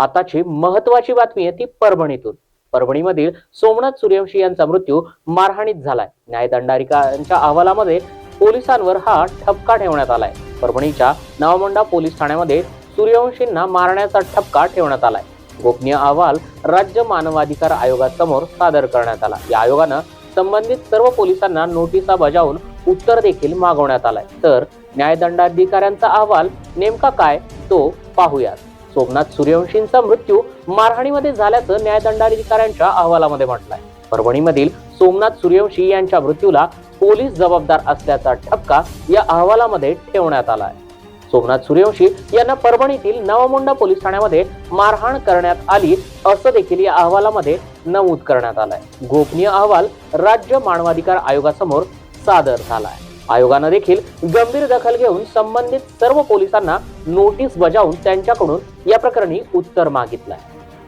आताची महत्वाची बातमी आहे ती परभणीतून. परभणीमधील सोमनाथ सूर्यवंशी यांचा मृत्यू मारहाणीत झालाय. न्यायदंडाधिकाऱ्यांच्या अहवालामध्ये पोलिसांवर हा ठपका ठेवण्यात आलाय. परभणीच्या नवामोंडा पोलीस ठाण्यामध्ये सूर्यवंशींना मारण्याचा ठपका ठेवण्यात आलाय. गोपनीय अहवाल राज्य मानवाधिकार आयोगासमोर सादर करण्यात आला. या आयोगानं संबंधित सर्व पोलिसांना नोटिसा बजावून उत्तर देखील मागवण्यात आलाय. तर न्यायदंडाधिकाऱ्यांचा अहवाल नेमका काय तो पाहूयात. सोमनाथ सूर्यवंशींचा मृत्यू मारहाणीमध्ये झाल्याचं न्यायदंडाधिकाऱ्यांच्या अहवालामध्ये म्हटलंय. परभणीमधील सोमनाथ सूर्यवंशी यांच्या मृत्यूला पोलीस जबाबदार असल्याचा ठपका या अहवालामध्ये ठेवण्यात आलाय. सोमनाथ सूर्यवंशी यांना परभणीतील नवमुंडा पोलीस ठाण्यामध्ये मारहाण करण्यात आली असं देखील या अहवालामध्ये नमूद करण्यात आलंय. गोपनीय अहवाल राज्य मानवाधिकार आयोगासमोर सादर झाला आहे आयोगानं देखील गंभीर दखल घेऊन संबंधित सर्व पोलिसांना नोटीस बजावून त्यांच्याकडून या प्रकरणी उत्तर मागितलंय.